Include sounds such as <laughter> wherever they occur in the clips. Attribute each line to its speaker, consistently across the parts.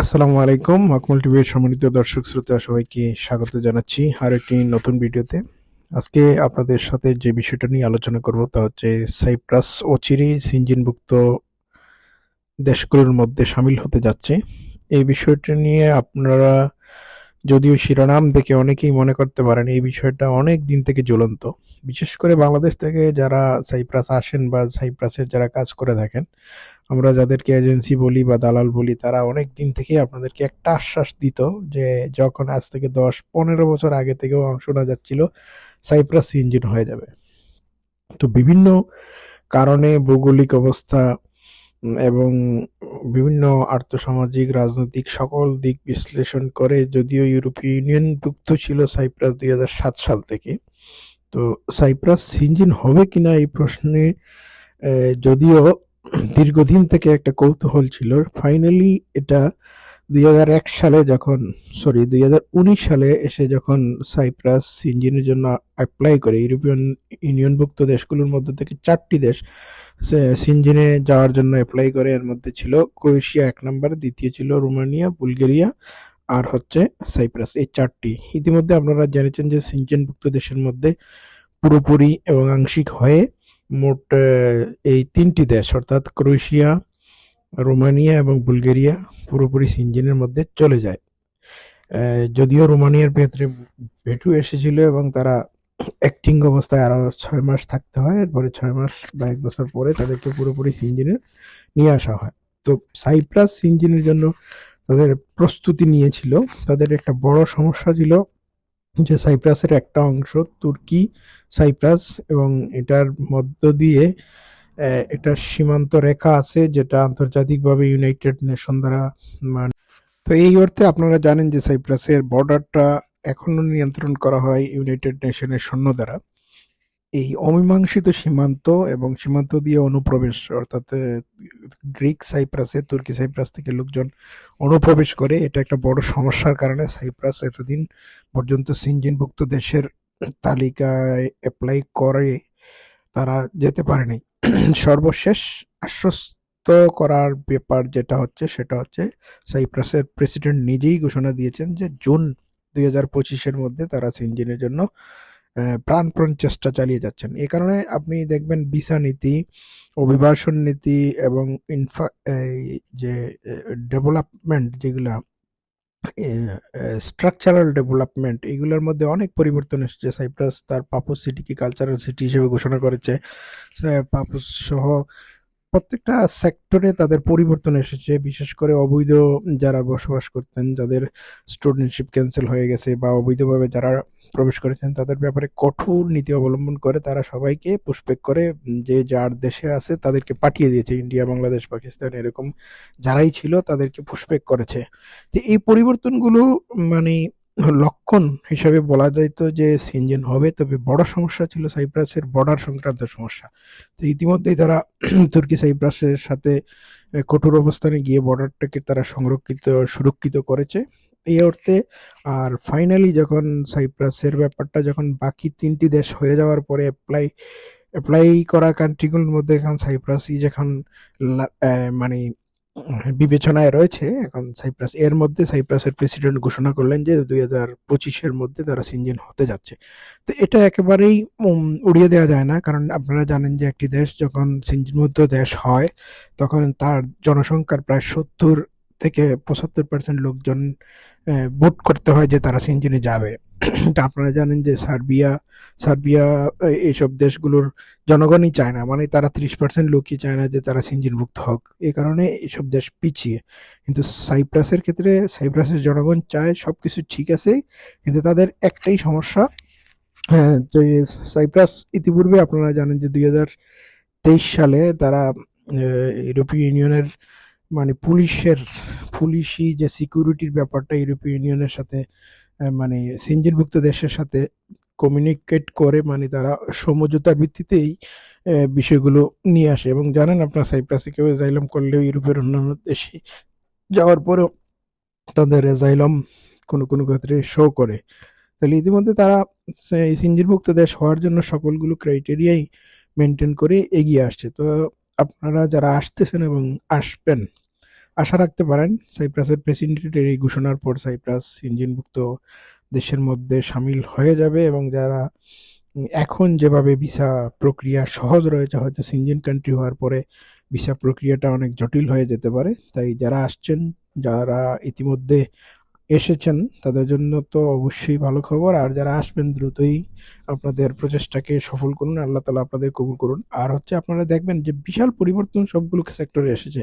Speaker 1: আসসালামু আলাইকুম, আকমল টিভির সম্মানিত দর্শক শ্রোতা, সবাইকে স্বাগত জানাচ্ছি আর একটি নতুন ভিডিওতে। আজকে আপনাদের সাথে যে বিষয়টা নিয়ে আলোচনা করব তা হচ্ছে সাইপ্রাস অচিরেই সিনজিনভুক্ত দেশগুলোর মধ্যে সামিল হতে যাচ্ছে। এই বিষয়টা নিয়ে আপনারা যদিও শিরোনাম দেখে অনেকেই মনে করতে পারেন এই বিষয়টা অনেক দিন থেকে জ্বলন্ত। বিশেষ করে বাংলাদেশ থেকে যারা সাইপ্রাস আসেন বা সাইপ্রাসের যারা কাজ করে থাকেন আমরা যাদেরকে এজেন্সি বলি বা দালাল বলি, তারা অনেক দিন থেকেই আপনাদেরকে একটা আশ্বাস দিত যে যখন আজ থেকে দশ পনেরো বছর আগে থেকেও শোনা যাচ্ছিল সাইপ্রাস ইঞ্জিন হয়ে যাবে। তো বিভিন্ন কারণে ভৌগোলিক অবস্থা এবং বিভিন্ন আর্থসামাজিক, রাজনৈতিক সকল দিক বিশ্লেষণ করে যদিও ইউরোপীয় ইউনিয়নভুক্ত ছিল সাইপ্রাস দুই সাল থেকে, তো সাইপ্রাস ইঞ্জিন হবে কিনা এই প্রশ্নে যদিও দীর্ঘদিন থেকে একটা কৌতূহল ছিল। ফাইনালি এটা দুই হাজার এক সালে যখন সরি দুই হাজার উনিশ সালে এসে যখন সাইপ্রাস ইঞ্জিনের জন্য অ্যাপ্লাই করে ইউরোপিয়ান ইউনিয়নভুক্ত দেশগুলোর মধ্যে থেকে চারটি দেশ সিনজিনে যাওয়ার জন্য অ্যাপ্লাই করে, এর মধ্যে ছিল ক্রোয়েশিয়া এক নম্বর দ্বিতীয় ছিল রোমানিয়া বুলগেরিয়া আর হচ্ছে সাইপ্রাস এই চারটি। ইতিমধ্যে আপনারা জেনেছেন যে সিনজেনভুক্ত দেশের মধ্যে পুরোপুরি এবং আংশিক হয়ে মোট এই তিনটি দেশ, অর্থাৎ ক্রোয়েশিয়া, রোমানিয়া এবং বুলগেরিয়া, পুরোপুরি সিনজিনের মধ্যে চলে যায়। যদিও রোমানিয়ার ভেতরে ভেটু এসেছিল এবং তারা অ্যাক্টিং অবস্থায় আরও ছয় মাস থাকতে হয়। এরপরে ছয় মাস বা এক বছর পরে তাদেরকে পুরোপুরি সিনজিনে নিয়ে আসা হয়। তো সাইপ্রাস সিনজিনের জন্য তাদের প্রস্তুতি নিয়েছিল। তাদের একটা বড় সমস্যা ছিল যে সাইপ্রাসের একটা অংশ তুর্কি সাইপ্রাস এবং এটার মধ্য দিয়ে এটার সীমান্ত রেখা আছে যেটা আন্তর্জাতিকভাবে ইউনাইটেড নেশন দ্বারা মানে তো এই অর্থে আপনারা জানেন যে সাইপ্রাসের বর্ডারটা এখনও নিয়ন্ত্রণ করা হয় ইউনাইটেড নেশনের সৈন্য দ্বারা। এই অমীমাংসিত সীমান্ত এবং সীমান্ত দিয়ে অনুপ্রবেশ, অর্থাৎ গ্রিক সাইপ্রাসে, তুর্কি সাইপ্রাস থেকে লোকজন অনুপ্রবেশ করে, এটা একটা বড় সমস্যার কারণে সাইপ্রাস এতদিন পর্যন্ত সিনজিনভুক্ত দেশের তালিকায় অ্যাপ্লাই করে, তারা যেতে পারেনি। সর্বশেষ আশ্বস্ত করার ব্যাপার যেটা হচ্ছে, সেটা হচ্ছে সাইপ্রাসের প্রেসিডেন্ট নিজেই ঘোষণা দিয়েছেন যে জুন দুই হাজার পঁচিশের মধ্যে তারা সিনজিনের জন্য আহ, প্রাণপণ চেষ্টা চালিয়ে যাচ্ছেন। এ কারণে আপনি দেখবেন ভিসা নীতি অভিবাসন নীতি এবং ইনফা যে ডেভেলপমেন্ট যেগুলা স্ট্রাকচারাল ডেভেলপমেন্ট এগুলোর মধ্যে অনেক পরিবর্তন এসেছে। সাইপ্রাস তার পাপুস সিটিকে কালচারাল সিটি হিসেবে ঘোষণা করেছে। পাপুস সহ প্রত্যেকটা সেক্টরে তাদের পরিবর্তন এসেছে। বিশেষ করে অবৈধ যারা বসবাস করতেন, যাদের স্টুডেন্টশিপ ক্যান্সেল হয়ে গেছে বা অবৈধভাবে যারা প্রবেশ করেছেন, তাদের ব্যাপারে কঠোর নীতি অবলম্বন করে তারা সবাইকে পুষ্পেক করে যে যার দেশে আছে তাদেরকে পাঠিয়ে দিয়েছে। ইন্ডিয়া, বাংলাদেশ, পাকিস্তান এরকম যারাই ছিল তাদেরকে পুষ্পেক করেছে। তো এই পরিবর্তনগুলো মানে লক্ষণ হিসাবে বলা যাইতো যে সিনজেন হবে, তবে বড় সমস্যা ছিল সাইপ্রাসের বর্ডার সংক্রান্ত সমস্যা। তো ইতিমধ্যেই তারা <clears throat> তুর্কি সাইপ্রাসের সাথে কঠোর অবস্থানে গিয়ে বর্ডারটাকে তারা সংরক্ষিত, সুরক্ষিত করেছে। এই অর্থে আর ফাইনালি যখন সাইপ্রাসের ব্যাপারটা যখন বাকি তিনটি দেশ হয়ে যাওয়ার পরে অ্যাপ্লাই অ্যাপ্লাই করা কান্ট্রিগুলোর মধ্যে এখন সাইপ্রাসই যখন মানে বিবেচনায় রয়েছে, এখন সাইপ্রাস, এর মধ্যে সাইপ্রাসের প্রেসিডেন্ট ঘোষণা করলেন যে দুই হাজার পঁচিশের মধ্যে তারা সিনজেন হতে যাচ্ছে। তো এটা একেবারেই উড়িয়ে দেওয়া যায় না, কারণ আপনারা জানেন যে একটি দেশ যখন সিনজিনবদ্ধ দেশ হয়, তখন তার জনসংখ্যার প্রায় সত্তর থেকে পঁচাত্তর পার্সেন্ট লোকজন ভোট করতে হয় যে তারা সিনজিনে যাবে। <clears throat> তা আপনারা জানেন যে সার্বিয়া সার্বিয়া এইসব দেশগুলোর জনগণই চায় না। মানে তারা ত্রিশ পার্সেন্ট লোকই চায় না যে তারা সিনজিনভুক্ত হোক। এই কারণে এইসব দেশ পিছিয়ে। কিন্তু সাইপ্রাসের ক্ষেত্রে সাইপ্রাসের জনগণ চায় সব কিছু ঠিক আছে, কিন্তু তাদের একটাই সমস্যা হ্যাঁ যে সাইপ্রাস ইতিপূর্বে আপনারা জানেন যে দুই হাজার তেইশ সালে তারা ইউরোপীয় ইউনিয়নের মানে পুলিশের পুলিশি যে সিকিউরিটির ব্যাপারটা ইউরোপীয় ইউনিয়নের সাথে মানে সিঞ্জিনভুক্ত দেশের সাথে কমিউনিকেট করে মানে তারা সমঝোতার ভিত্তিতেই বিষয়গুলো নিয়ে আসে। এবং জানেন আপনার সাইপ্রাসে কেউ অ্যাজাইলাম করলেও ইউরোপের অন্যান্য দেশে যাওয়ার পরেও তাদের অ্যাজাইলাম কোনো কোনো ক্ষেত্রে শো করে। তাহলে ইতিমধ্যে তারা সিঞ্জিনভুক্ত দেশ হওয়ার জন্য সকলগুলো ক্রাইটেরিয়াই মেনটেন করে এগিয়ে আসছে। তো আপনারা যারা আসতেছেন এবং আসবেন আশা রাখতে পারেন, সাইপ্রাসের প্রেসিডেন্টের এই ঘোষণার পর সাইপ্রাস ইঞ্জিনভুক্ত দেশের মধ্যে সামিল হয়ে যাবে এবং যারা এখন যেভাবে ভিসা প্রক্রিয়া সহজ রয়েছে, হয়তো সিঞ্জিন কান্ট্রি হওয়ার পরে ভিসা প্রক্রিয়াটা অনেক জটিল হয়ে যেতে পারে। তাই যারা আসছেন, যারা ইতিমধ্যে এসেছেন, তাদের জন্য তো অবশ্যই ভালো খবর। আর যারা আসবেন, দ্রুতই আপনাদের প্রচেষ্টাকে সফল করুন, আল্লাহ তালা আপনাদের কবুল করুন। আর হচ্ছে আপনারা দেখবেন যে বিশাল পরিবর্তন সবগুলো সেক্টরে এসেছে।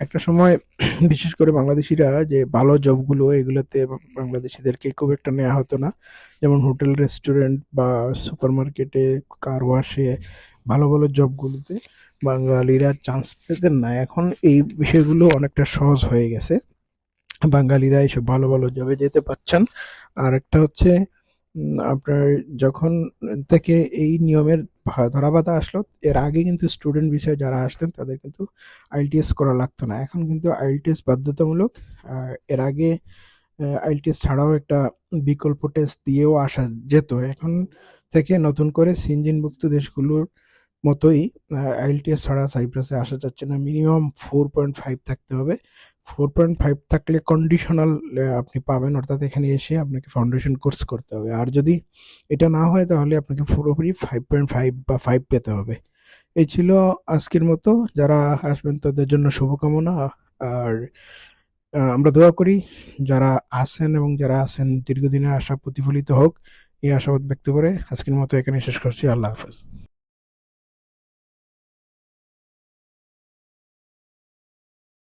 Speaker 1: একটা সময় <clears throat> বিশেষ করে বাংলাদেশিরা যে ভালো জবগুলো এগুলোতে বাংলাদেশিদেরকে খুব একটা নেওয়া হতো না। যেমন হোটেল, রেস্টুরেন্ট বা সুপার মার্কেটে কার ওয়াশে ভালো ভালো জবগুলোতে বাঙালিরা চান্স পেতেন না। এখন এই বিষয়গুলো অনেকটা সহজ হয়ে গেছে। বাঙালিরা এইসব ভালো ভালো জবে যেতে পারছেন। আর একটা হচ্ছে আপনার যখন থেকে এই নিয়মের ধরাবাধা আসলো, এর আগে কিন্তু স্টুডেন্ট বিষয়ে যারা আসতেন, তাদের কিন্তু আইএলটিএস করা লাগতো না। এখন কিন্তু আইএলটিএস বাধ্যতামূলক, আর এর আগে আইএলটিএস ছাড়াও একটা বিকল্প টেস্ট দিয়েও আসা যেত। এখন থেকে নতুন করে সিনজিনভুক্ত দেশগুলোর মতোই আইএলটিএস ছাড়া সাইপ্রাসে আসা যাচ্ছে না। মিনিমাম ফোর পয়েন্ট ফাইভ থাকতে হবে। ফোর পয়েন্ট ফাইভ থাকলে কন্ডিশনাল আপনি পাবেন। অর্থাৎ এখানে এসে আপনাকে ফাউন্ডেশন কোর্স করতে হবে। আর যদি এটা না হয়, তাহলে আপনাকে পুরোপুরি ফাইভ পয়েন্ট ফাইভ বা ফাইভ পেতে হবে। এই ছিল আজকের মতো। যারা আসবেন, তাদের জন্য শুভকামনা। আর আমরা দোয়া করি, যারা আসেন এবং যারা আছেন, দীর্ঘদিনের আশা প্রতিফলিত হোক। এই আশাবাদ ব্যক্ত করে আজকের মতো এখানে শেষ করছি। আল্লাহ হাফেজ।